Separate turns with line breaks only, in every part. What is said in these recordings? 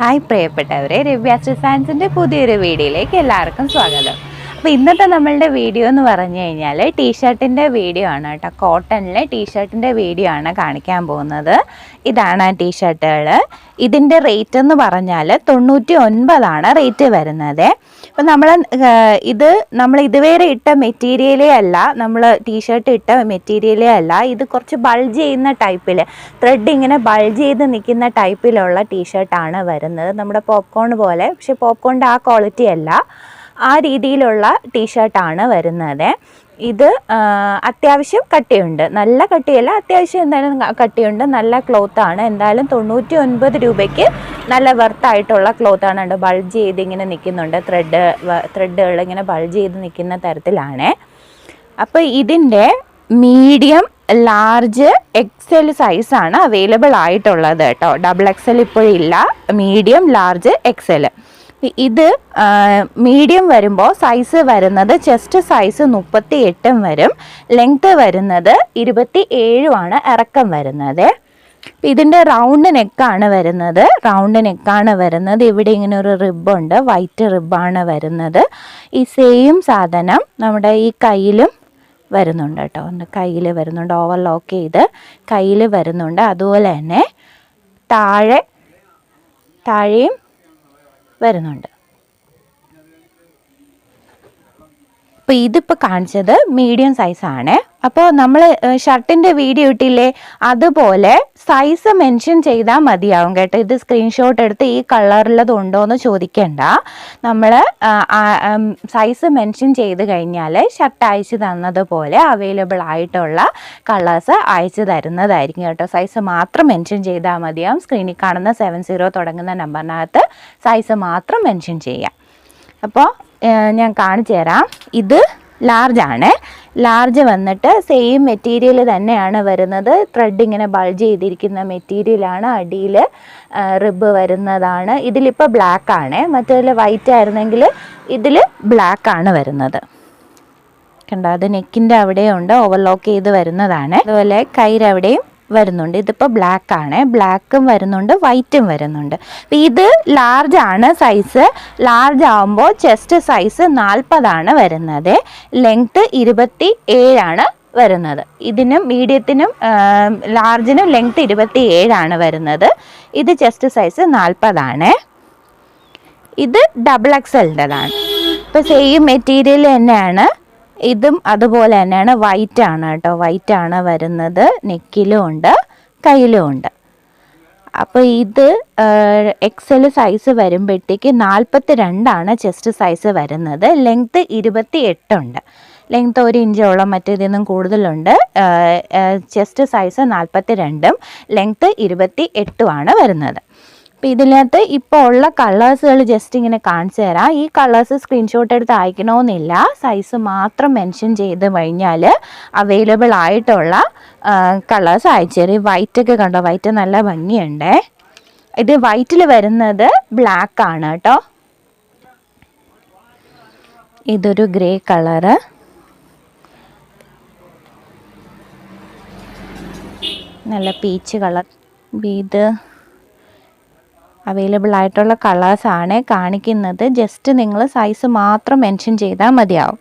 Hi പ്രിയപ്പെട്ടവരെ രവ്യാശ്രീ സയൻസിന്റെ പുതിയൊരു വീഡിയോയിലേക്ക് എല്ലാവർക്കും സ്വാഗതം. അപ്പോൾ ഇന്നത്തെ നമ്മളുടെ വീഡിയോ എന്ന് പറഞ്ഞു കഴിഞ്ഞാൽ ടീഷർട്ടിന്റെ വീഡിയോ ആണ് കേട്ടോ. കോട്ടണിലെ ടീഷർട്ടിന്റെ വീഡിയോ ആണ് കാണിക്കാൻ പോകുന്നത്. ഇതാണ് ആ ടീഷർട്ടുകൾ ഇതിന്റെ റേറ്റ് എന്ന് പറഞ്ഞാൽ തൊണ്ണൂറ്റി ഒൻപതാണ് റേറ്റ് വരുന്നത് അപ്പോൾ നമ്മൾ ഇത് നമ്മൾ ഇതുവരെ ഇട്ട മെറ്റീരിയലേ അല്ല നമ്മൾ ടീഷർട്ട് ഇട്ട മെറ്റീരിയലേ അല്ല ഇത് കുറച്ച് ബൾജ് ചെയ്യുന്ന ടൈപ്പിൽ ത്രെഡ് ഇങ്ങനെ ബൾജ് ചെയ്ത് നിൽക്കുന്ന ടൈപ്പിലുള്ള ടീഷർട്ടാണ് വരുന്നത്. നമ്മുടെ പോപ്കോൺ പോലെ. പക്ഷേ പോപ്കോണിന്റെ ആ ക്വാളിറ്റി അല്ല. ആ രീതിയിലുള്ള ടീഷർട്ടാണ് വരുന്നത്. ഇത് അത്യാവശ്യം കട്ടിയുണ്ട്. നല്ല കട്ടിയല്ല അത്യാവശ്യം എന്തായാലും കട്ടിയുണ്ട്. നല്ല ക്ലോത്താണ്. എന്തായാലും തൊണ്ണൂറ്റി ഒൻപത് രൂപയ്ക്ക് നല്ല വെർത്തായിട്ടുള്ള ക്ലോത്താണ് ഉണ്ട് ബൾജ് ചെയ്ത് ഇങ്ങനെ നിൽക്കുന്നുണ്ട്. ത്രെഡ് ത്രെഡുകൾ ഇങ്ങനെ ബൾജ് ചെയ്ത് നിൽക്കുന്ന തരത്തിലാണ്. അപ്പോൾ ഇതിന്റെ മീഡിയം ലാർജ് എക്സൽ സൈസാണ് അവൈലബിൾ ആയിട്ടുള്ളത് കേട്ടോ. Double XL ഇപ്പോഴില്ല. Medium large XL. ഇത് മീഡിയം വരുമ്പോൾ സൈസ് വരുന്നത് ചെസ്റ്റ് സൈസ് മുപ്പത്തി എട്ടും വരും. ലെങ്ത്ത് വരുന്നത് ഇരുപത്തി ഏഴുമാണ് ഇറക്കം വരുന്നത്. ഇതിന്റെ റൗണ്ട് നെക്കാണ് വരുന്നത്. റൗണ്ട് നെക്കാണ് വരുന്നത്. ഇവിടെ ഇങ്ങനെ ഒരു റിബുണ്ട് വൈറ്റ് റിബാണ് വരുന്നത്. ഈ സെയിം സാധനം നമ്മുടെ ഈ കയ്യിലും വരുന്നുണ്ട് കേട്ടോ. കയ്യിൽ വരുന്നുണ്ട്. ഓവർലോക്ക് ചെയ്ത് കയ്യിൽ വരുന്നുണ്ട്. അതുപോലെ തന്നെ താഴെ താഴെയും വരുന്നുണ്ട്. അപ്പോൾ ഇതിപ്പോൾ കാണിച്ചത് മീഡിയം സൈസാണ് അപ്പോൾ നമ്മൾ ഷർട്ടിന്റെ വീഡിയോ ഇട്ടില്ലേ? അതുപോലെ സൈസ് മെൻഷൻ ചെയ്താൽ മതിയാവും കേട്ടോ. ഇത് സ്ക്രീൻഷോട്ട് എടുത്ത് ഈ കളറിലത് ഉണ്ടോ എന്ന് ചോദിക്കണ്ട. നമ്മൾ സൈസ് മെൻഷൻ ചെയ്ത് കഴിഞ്ഞാൽ ഷർട്ട് അയച്ചു തന്നതുപോലെ അവൈലബിൾ ആയിട്ടുള്ള കളേഴ്സ് അയച്ചു തരുന്നതായിരിക്കും കേട്ടോ. സൈസ് മാത്രം മെൻഷൻ ചെയ്താൽ മതിയാവും. സ്ക്രീനിൽ കാണുന്ന സെവൻ സീറോ തുടങ്ങുന്ന നമ്പറിനകത്ത് സൈസ് മാത്രം മെൻഷൻ ചെയ്യാം. അപ്പോൾ ഞാൻ കാണിച്ചു തരാം. ഇത് ആണ്. ലാർജ് വന്നിട്ട് സെയിം മെറ്റീരിയൽ തന്നെയാണ് വരുന്നത്. ത്രെഡ് ഇങ്ങനെ ബൾജ് ചെയ്തിരിക്കുന്ന മെറ്റീരിയലാണ് അടിയിൽ റിബ് വരുന്നതാണ്. ഇതിലിപ്പോൾ ബ്ലാക്ക് ആണ്. മറ്റേതിൽ വൈറ്റ് ആയിരുന്നെങ്കിൽ ഇതിൽ ബ്ലാക്ക് ആണ് വരുന്നത്. കണ്ടോ? അത് നെക്കിന്റെ അവിടെയുണ്ട്. ഓവർലോക്ക് ചെയ്ത് വരുന്നതാണ്. അതുപോലെ കൈരവിടെയും വരുന്നുണ്ട്. ഇതിപ്പോൾ ബ്ലാക്ക് ആണ്. ബ്ലാക്കും വരുന്നുണ്ട് വൈറ്റും വരുന്നുണ്ട്. അപ്പം ഇത് ലാർജ് ആണ് സൈസ് ലാർജ് ആകുമ്പോൾ ചെസ്റ്റ് സൈസ് നാൽപ്പതാണ് വരുന്നത്. ലെങ്ത്ത് ഇരുപത്തി ഏഴാണ് വരുന്നത്. ഇതിനും മീഡിയത്തിനും ലാർജിനും ലെങ്ത്ത് ഇരുപത്തി ഏഴാണ് വരുന്നത്. ഇത് ചെസ്റ്റ് സൈസ് നാൽപ്പതാണ് ഇത് ഡബിൾ എക്സലിന്റെതാണ് ഇപ്പോൾ സെയിം മെറ്റീരിയൽ തന്നെയാണ്. ഇതും അതുപോലെ തന്നെയാണ് വൈറ്റ് ആണ് കേട്ടോ. വൈറ്റ് ആണ് വരുന്നത്. നെക്കിലും ഉണ്ട് കയ്യിലും ഉണ്ട്. അപ്പോൾ ഇത് എക്സൽ സൈസ് വരുമ്പോഴത്തേക്ക് നാൽപ്പത്തി രണ്ടാണ് ചെസ്റ്റ് സൈസ് വരുന്നത്. ലെങ്ത്ത് ഇരുപത്തി എട്ടുണ്ട് ലെങ്ത്ത് ഒരു ഇഞ്ചോളം മറ്റേതിൽ നിന്നും കൂടുതലുണ്ട്. ചെസ്റ്റ് സൈസ് നാൽപ്പത്തി രണ്ടും ലെങ്ത്ത് ഇരുപത്തി എട്ടുമാണ് വരുന്നത്. അപ്പോൾ ഇതിനകത്ത് ഇപ്പോൾ ഉള്ള കളേഴ്സുകൾ ജസ്റ്റ് ഇങ്ങനെ കാണിച്ചു തരാം. ഈ കളേഴ്സ് സ്ക്രീൻഷോട്ട് എടുത്ത് അയക്കണമെന്നില്ല സൈസ് മാത്രം മെൻഷൻ ചെയ്ത് കഴിഞ്ഞാൽ അവൈലബിൾ ആയിട്ടുള്ള കളേഴ്സ് അയച്ചു തരും. വൈറ്റൊക്കെ കണ്ടോ? വൈറ്റ് നല്ല ഭംഗിയുണ്ടേ. ഇത് വൈറ്റിൽ വരുന്നത് ബ്ലാക്ക് ആണ് കേട്ടോ. ഇതൊരു ഗ്രേ കളറ് നല്ല പീച്ച് കളർ ഇത് അവൈലബിൾ ആയിട്ടുള്ള കളേഴ്സാണ് കാണിക്കുന്നത്. ജസ്റ്റ് നിങ്ങൾ സൈസ് മാത്രം മെൻഷൻ ചെയ്താൽ മതിയാവും.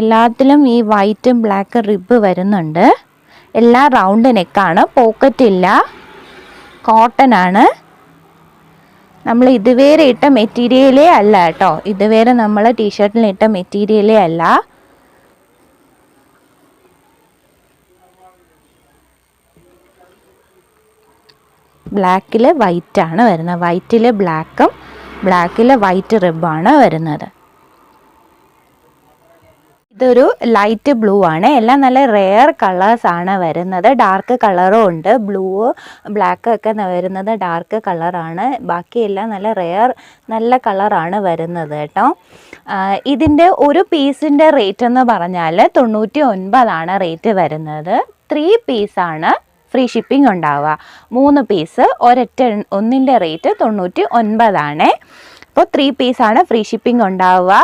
എല്ലാത്തിലും ഈ വൈറ്റും ബ്ലാക്ക് റിബ് വരുന്നുണ്ട്. എല്ലാ റൗണ്ട് നെക്കാണ് പോക്കറ്റ് ഇല്ല. കോട്ടൺ ആണ്. നമ്മൾ ഇതുവരെ ഇട്ട മെറ്റീരിയലേ അല്ല കേട്ടോ. ഇതുവരെ നമ്മൾ ടീഷർട്ടിൽ ഇട്ട മെറ്റീരിയലേ അല്ല. ബ്ലാക്കിൽ ആണ് വരുന്നത്. വൈറ്റിൽ ബ്ലാക്കും ബ്ലാക്കിൽ വൈറ്റ് റിബാണ് വരുന്നത്. ഇതൊരു ലൈറ്റ് ബ്ലൂ ആണ്. എല്ലാം നല്ല റെയർ കളേഴ്സ് ആണ് വരുന്നത്. ഡാർക്ക് കളറും ഉണ്ട്. ബ്ലൂ ബ്ലാക്ക് ഒക്കെ വരുന്നത് ഡാർക്ക് കളറാണ് ബാക്കിയെല്ലാം നല്ല റെയർ നല്ല കളറാണ് വരുന്നത് കേട്ടോ. ഇതിന്റെ ഒരു പീസിന്റെ റേറ്റ് എന്ന് പറഞ്ഞാൽ തൊണ്ണൂറ്റി ഒൻപതാണ് റേറ്റ് വരുന്നത് ത്രീ പീസാണ് ഫ്രീ ഷിപ്പിംഗ് ഉണ്ടാവുക. മൂന്ന് പീസ് ഒരൊറ്റ ഒന്നിന്റെ റേറ്റ് തൊണ്ണൂറ്റി ഒൻപതാണ് അപ്പോൾ ത്രീ പീസാണ് ഫ്രീ ഷിപ്പിംഗ് ഉണ്ടാവുക.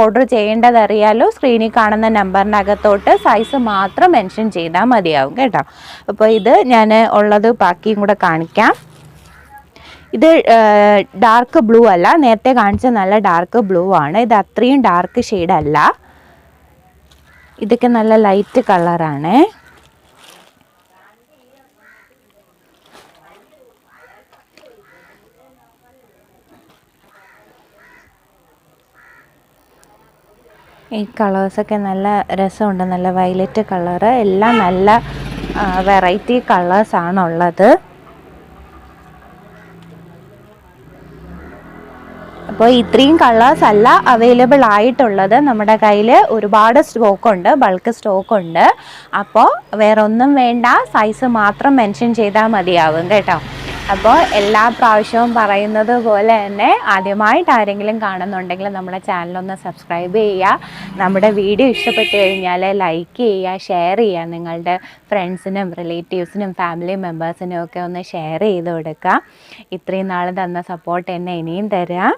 ഓർഡർ ചെയ്യേണ്ടത് അറിയാലോ സ്ക്രീനിൽ കാണുന്ന നമ്പറിനകത്തോട്ട് സൈസ് മാത്രം മെൻഷൻ ചെയ്താൽ മതിയാവും കേട്ടോ. അപ്പോൾ ഇത് ഞാൻ ഉള്ളത് ബാക്കിയും കൂടെ കാണിക്കാം. ഇത് ഡാർക്ക് ബ്ലൂ അല്ല. നേരത്തെ കാണിച്ച നല്ല ഡാർക്ക് ബ്ലൂ ആണ്. ഇത് അത്രയും ഡാർക്ക് ഷെയ്ഡല്ല ഇതൊക്കെ നല്ല ലൈറ്റ് കളറാണ് ഈ കളേഴ്സൊക്കെ നല്ല രസമുണ്ട്. നല്ല വയലറ്റ് കളറ്. എല്ലാം നല്ല വെറൈറ്റി കളേഴ്സാണുള്ളത്. അപ്പോൾ ഇത്രയും കളേഴ്സ് അല്ല അവൈലബിൾ ആയിട്ടുള്ളത് നമ്മുടെ കയ്യിൽ ഒരുപാട് സ്റ്റോക്ക് ഉണ്ട് ബൾക്ക് സ്റ്റോക്ക് ഉണ്ട് അപ്പോൾ വേറൊന്നും വേണ്ട. സൈസ് മാത്രം മെൻഷൻ ചെയ്താൽ മതിയാവും കേട്ടോ. അപ്പോൾ എല്ലാ പ്രാവശ്യവും പറയുന്നത് പോലെ തന്നെ ആദ്യമായിട്ട് ആരെങ്കിലും കാണുന്നുണ്ടെങ്കിൽ നമ്മുടെ ചാനലൊന്ന് സബ്സ്ക്രൈബ് ചെയ്യുക. നമ്മുടെ വീഡിയോ ഇഷ്ടപ്പെട്ട് കഴിഞ്ഞാൽ ലൈക്ക് ചെയ്യുക ഷെയർ ചെയ്യുക. നിങ്ങളുടെ ഫ്രണ്ട്സിനും റിലേറ്റീവ്സിനും ഫാമിലി മെമ്പേഴ്സിനും ഒക്കെ ഒന്ന് ഷെയർ ചെയ്ത് കൊടുക്കുക. ഇത്രയും നാൾ തന്ന സപ്പോർട്ട് എന്നെ ഇനിയും തരാം.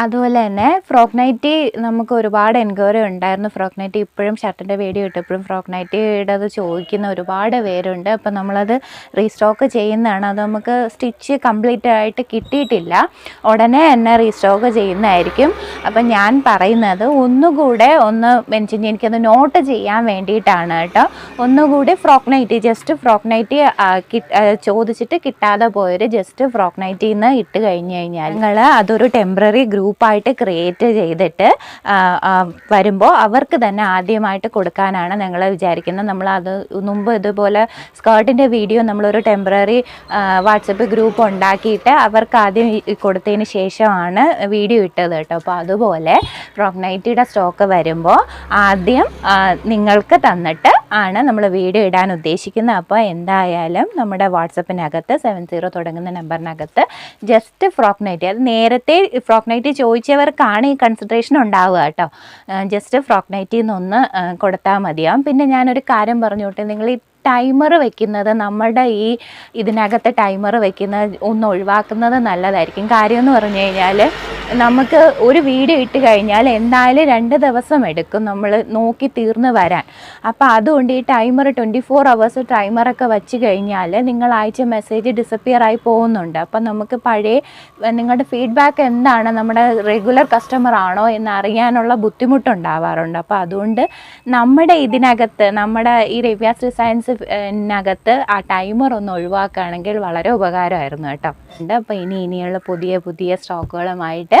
അതുപോലെ തന്നെ ഫ്രോക്ക് നൈറ്റി നമുക്ക് ഒരുപാട് എൻക്വയറി ഉണ്ടായിരുന്നു. ഫ്രോക്ക് നൈറ്റി ഇപ്പോഴും ഷർട്ടിന്റെ വീഡിയോ ഇട്ടപ്പോഴും ഫ്രോക്ക് നൈറ്റിയുടെ അത് ചോദിക്കുന്ന ഒരുപാട് പേരുണ്ട്. അപ്പോൾ നമ്മളത് റീസ്റ്റോക്ക് ചെയ്യുന്നതാണ്. അത് നമുക്ക് സ്റ്റിച്ച് കംപ്ലീറ്റ് ആയിട്ട് കിട്ടിയിട്ടില്ല. ഉടനെ തന്നെ റീസ്റ്റോക്ക് ചെയ്യുന്നതായിരിക്കും. അപ്പം ഞാൻ പറയുന്നത് ഒന്നുകൂടെ ഒന്ന് മെൻഷൻ എനിക്കത് നോട്ട് ചെയ്യാൻ വേണ്ടിയിട്ടാണ് കേട്ടോ. ഒന്നുകൂടി frock nightie just frock nightie ചോദിച്ചിട്ട് കിട്ടാതെ പോയൊരു ജസ്റ്റ് ഫ്രോക്ക് നിന്ന് ഇട്ട് കഴിഞ്ഞ് കഴിഞ്ഞാൽ നിങ്ങൾ അതൊരു ടെമ്പററി ഗ്രൂപ്പായിട്ട് ക്രിയേറ്റ് ചെയ്തിട്ട് വരുമ്പോൾ അവർക്ക് തന്നെ ആദ്യമായിട്ട് കൊടുക്കാനാണ് ഞങ്ങൾ വിചാരിക്കുന്നത്. നമ്മൾ അത് മുമ്പ് ഇതുപോലെ സ്കേർട്ടിന്റെ വീഡിയോ നമ്മളൊരു ടെമ്പററി വാട്സപ്പ് ഗ്രൂപ്പ് ഉണ്ടാക്കിയിട്ട് അവർക്ക് ആദ്യം കൊടുത്തതിന് ശേഷമാണ് വീഡിയോ ഇട്ടത് കേട്ടോ. അപ്പോൾ അതുപോലെ പ്രോഗ്നൈറ്റിയുടെ നൈറ്റിയുടെ സ്റ്റോക്ക് വരുമ്പോൾ ആദ്യം നിങ്ങൾക്ക് തന്നിട്ട് ആണ് നമ്മൾ വീഡിയോ ഇടാൻ ഉദ്ദേശിക്കുന്നത്. അപ്പോൾ എന്തായാലും നമ്മുടെ വാട്സപ്പിനകത്ത് സെവൻ സീറോ തുടങ്ങുന്ന നമ്പറിനകത്ത് ജസ്റ്റ് ഫ്രോക്ക് നൈറ്റി അത് നേരത്തെ ഫ്രോക്ക് നൈറ്റി ചോദിച്ചവർക്കാണ് ഈ കൺസിഡറേഷൻ ഉണ്ടാവുക കേട്ടോ. ജസ്റ്റ് ഫ്രോക്ക് നൈറ്റിൽ നിന്നൊന്ന് കൊടുത്താൽ മതിയാവും. പിന്നെ ഞാനൊരു കാര്യം പറഞ്ഞോട്ടെ നിങ്ങൾ ഈ ടൈമർ വെക്കുന്നത് നമ്മുടെ ഈ ഇതിനകത്ത് ടൈമർ വെക്കുന്നത് ഒന്ന് ഒഴിവാക്കുന്നത് നല്ലതായിരിക്കും. കാര്യമെന്ന് പറഞ്ഞു കഴിഞ്ഞാൽ നമുക്ക് ഒരു വീഡിയോ ഇട്ട് കഴിഞ്ഞാൽ എന്തായാലും രണ്ട് ദിവസം എടുക്കും നമ്മൾ നോക്കി തീർന്ന് വരാൻ. അപ്പോൾ അതുകൊണ്ട് ഈ ടൈമർ ട്വന്റി ഫോർ അവേഴ്സ് ടൈമറൊക്കെ വെച്ച് കഴിഞ്ഞാൽ നിങ്ങൾ അയച്ച മെസ്സേജ് ഡിസപ്പിയർ ആയി പോകുന്നുണ്ട്. അപ്പം നമുക്ക് പഴയ നിങ്ങളുടെ ഫീഡ്ബാക്ക് എന്താണ്? നമ്മുടെ റെഗുലർ കസ്റ്റമർ ആണോ എന്ന് അറിയാനുള്ള ബുദ്ധിമുട്ടുണ്ടാവാറുണ്ട്. അപ്പോൾ അതുകൊണ്ട് നമ്മുടെ ഇതിനകത്ത് നമ്മുടെ ഈ റെവ്യാസ് ഡിസൈൻസ് നകത്ത് ആ ടൈമർ ഒന്ന് ഒഴിവാക്കുകയാണെങ്കിൽ വളരെ ഉപകാരമായിരുന്നു കേട്ടോ. അപ്പോൾ ഇനി ഇനിയുള്ള പുതിയ പുതിയ സ്റ്റോക്കുകളുമായിട്ട്